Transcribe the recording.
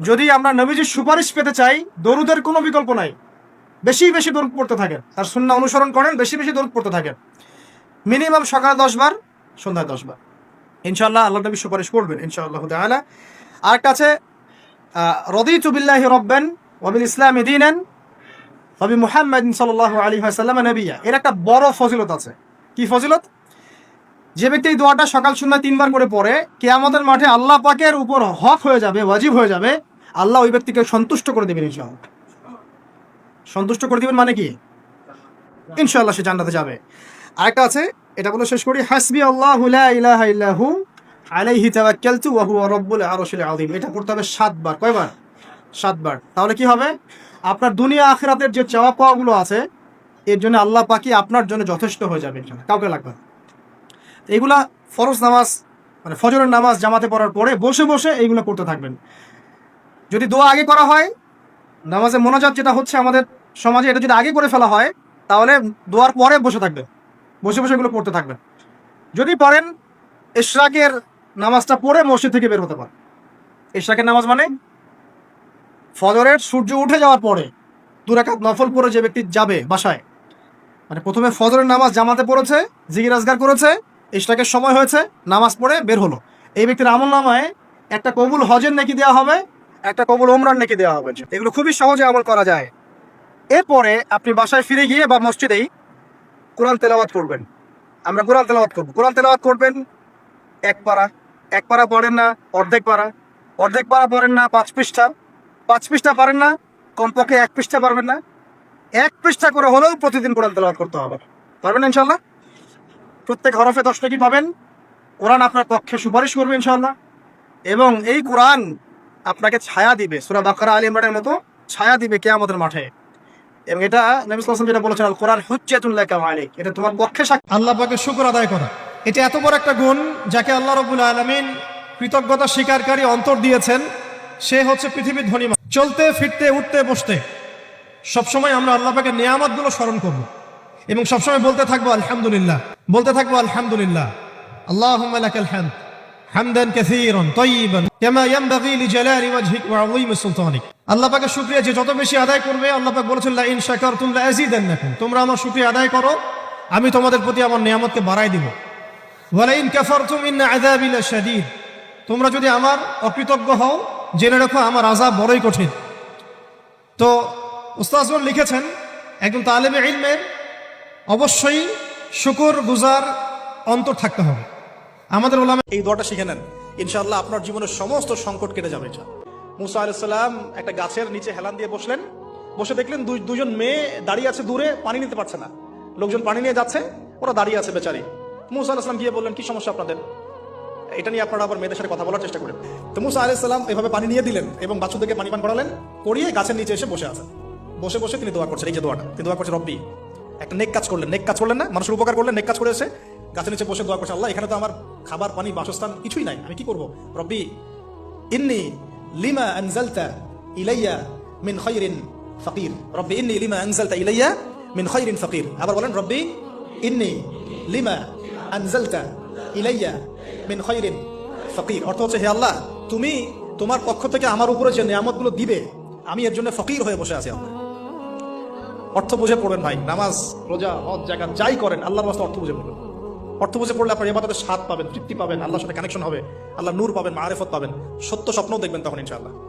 যদি আমরা নবীজির সুপারিশ পেতে চাই, দরুদের কোনো বিকল্প নাই। বেশি বেশি দরুদ পড়তে থাকেন তার শূন্য অনুসরণ করেন, বেশি বেশি দরুদ পড়তে থাকেন মিনিমাম সকালে দশ বার, সন্ধ্যায় দশ বার। ইনশাল্লাহ আল্লাহ নবী সুপারিশ করবেন, ইনশাআল্লাহ তাআলা। আরেকটা আছে রদিতু বিল্লাহি রব্বান ওয়াবিল ইসলাম দিনান ওয়াবি মুহাম্মদ সাল্লাল্লাহু আলাইহি ওয়াসাল্লাম নবিয়া। এর একটা বড় ফজিলত আছে। কি ফজিলত? যে ব্যক্তি এই দোয়াটা সকাল সন্ধ্যা তিনবার করে পড়ে, কেয়ামতের মাঠে আল্লাহ পাকের উপর হক হয়ে যাবে, ওয়াজিব হয়ে যাবে আল্লাহ ওই ব্যক্তিকে সন্তুষ্ট করে দেবেন, ইনশাআল্লাহ। সন্তুষ্ট করে দিবেন মানে কি? ইনশাআল্লাহ সে জান্নাতে যাবে। আরেকটা আছে, এটা বলে শেষ করি, হাসবি আল্লাহু ইলাহা ইল্লাহু আলাইহি তাওয়াক্কালতু ওয়া হুয়া রাব্বুল আরশিল আযীম। এটা করতে হবে সাতবার। কয়বার? সাতবার। তাহলে কি হবে? আপনার দুনিয়া আখিরাতের যে চাওয়া পাওয়াগুলো আছে, এর জন্য আল্লাহ পাকি আপনার জন্য যথেষ্ট হয়ে যাবে কাউকে লাগবে। এইগুলা ফরজ নামাজ মানে ফজরের নামাজ জামাতে পড়ার পরে বসে বসে এইগুলো করতে থাকবেন। যদি দোয়া আগে করা হয়, নামাজে মোনাজাত যেটা হচ্ছে আমাদের সমাজে, এটা যদি আগে করে ফেলা হয়, তাহলে দোয়ার পরে বসে থাকবে। বসে বসে এগুলো পড়তে থাকবেন যদি পড়েন ইশরাকের নামাজটা পড়ে মসজিদ থেকে বের হতে পারে ইশরাকের নামাজ মানে ফজরের সূর্য উঠে যাওয়ার পরে দুরাকাত নফল পরে যে ব্যক্তি যাবে বাসায় মানে প্রথমে ফজরের নামাজ জামাতে পড়েছে জিগির আজগার করেছে ইশরাকের সময় হয়েছে, নামাজ পড়ে বের হলো। এই ব্যক্তির আমল নামায় একটা কবুল হজের নাকি দেওয়া হবে একটা কবুল ওমরান নাকি দেওয়া হবে? এগুলো খুবই সহজে আমল করা যায়। এরপরে আপনি বাসায় ফিরে গিয়ে বা মসজিদেই কোরআন তেলাওয়াত করবেন। আমরা কোরআন তেলাওয়াত করব। কোরআন তেলাওয়াত করবেন এক পারা। এক পারা পড়েন না, অর্ধেক পারা। অর্ধেক পারা পড়েন না, পাঁচ পৃষ্ঠা। পাঁচ পৃষ্ঠা পারেন না, কমপক্ষে এক পৃষ্ঠা পারবেন না। এক পৃষ্ঠা করে হলেও প্রতিদিন কোরআন তেলাওয়াত করতে হবে। পারবেন ইনশাল্লাহ প্রত্যেক হরফে দশটা টাকি পাবেন। কোরআন আপনার পক্ষে সুপারিশ করবে ইনশাল্লাহ এবং এই কোরআন আপনাকে ছায়া দিবে। সুরা বাকারা, আলী ইমরানের মতো ছায়া দিবে কেয়ামতের মাঠে। এবং এটা নবী সাল্লাল্লাহু যেটা বলেছেন আল কোরআন হুজ্জাতুল লাকা আলাইক। এটা তোমার পক্ষে সাক্ষী আল্লাহ পাকে শুকর আদায় করা। এটা এত বড় একটা গুণ যাকে আল্লাহ রাব্বুল আলামিন কৃতজ্ঞতা স্বীকারকারী অন্তর দিয়েছেন, সে হচ্ছে পৃথিবীর ধনী। চলতে, ফিরতে, উঠতে, বসতে, সবসময় আমরা আল্লাহ পাকের নিয়ামতগুলো স্মরণ করব। এবং সবসময় বলতে থাকব আলহামদুলিল্লাহ, বলতে থাকব আলহামদুলিল্লাহ, আল্লাহুম্মা লাকাল হামদ। হামদান কাসীরান তাইয়িবান কামা ইয়ানবাগি লিজালালি ওয়াজহিক ওয়া আযীমি সুলতানিক। আল্লাহ পাকের শুকরিয়া যে যত বেশি আদায় করবে, আল্লাহ পাক বলেছেন লা ইন শাকারতুম লা আযীদান্নাকুম তোমরা আমার শুকরিয়া আদায় করো, আমি তোমাদের প্রতি আমার নিয়ামতকে বাড়াই দিব। ওয়ালা ইন কাফারতুম ইন্না আযাবি লাশাদীদ। তোমরা যদি আমার অকৃতজ্ঞ হও, জেনে রাখো আমার আযাব বড়ই কঠিন। তো উস্তাজগণ লিখেছেন, একজন তালেবে ইলমের অবশ্যই শুকর গুজার অন্তর থাকতে হবে। আমাদের ওলামে এই দোয়াটা শিখে নেন। ইনশাআল্লাহ আপনার জীবনের সমস্ত সংকট কেটে যাবে মুসা আলাইসাল্লাম একটা গাছের নিচে হেলান দিয়ে বসলেন। বসে দেখলেন দুই- দুজন মেয়ে দাঁড়িয়ে আছে দূরে, পানি নিতে পারছে না। লোকজন পানি নিয়ে যাচ্ছে, ওরা দাঁড়িয়ে আছে বেচারি। মুসা আলাইসাল্লাম গিয়ে বললেন, কি সমস্যা আপনাদের? এটা নিয়ে আপনারা আবার মেয়েদের সাথে কথা বলার চেষ্টা করেন। তো মুসা আলাইসাল্লাম এভাবে পানি নিয়ে দিলেন এবং বাচ্চাদেরকে পানি পান করালেন, করিয়ে গাছের নিচে এসে বসে আছেন। বসে বসে তিনি দোয়া করছেন, এই যে দোয়াটা। তিনি দোয়া করছেন, রব্বি, একটা নেক কাজ করলেন, নেক কাজ করলেন না, মানুষের উপকার করলেন, নেক কাজ করে এসে গাছের নিচে বসে দোয়া করছে, আল্লাহ, এখানে তো আমার খাবার, পানি, বাসস্থান কিছুই নাই। আমি কি করব? রব্বি, ইন্নি লিমা আনজালতা ইলাইয়া মিন খায়রিন ফাকির। রব্বি, ইন্নি লিমা আনজালতা ইলাইয়া মিন খায়রিন ফাকির। আবার বলেন, রব্বি, ইন্নি লিমা আনজালতা ইলাইয়া মিন খায়রিন ফকির। অর্থ হচ্ছে, হে আল্লাহ, তুমি তোমার পক্ষ থেকে আমার উপরে যে নিয়ামতগুলো দিবে, আমি এর জন্য ফকির হয়ে বসে আছি আল্লাহ অর্থ বুঝে পড়বেন ভাই, নামাজ, রোজা, হজ জায়গা যাই করেন, আল্লাহর বাস্তে অর্থ বুঝে পড়বেন। অর্থ বুঝে পড়লে আপনার এবাদতের স্বাদ পাবেন, তৃপ্তি পাবেন, আল্লাহর সাথে কানেকশন হবে আল্লাহ নূর পাবেন, মারেফত পাবেন। সত্য স্বপ্নও দেখবেন তখন ইনশাআল্লাহ।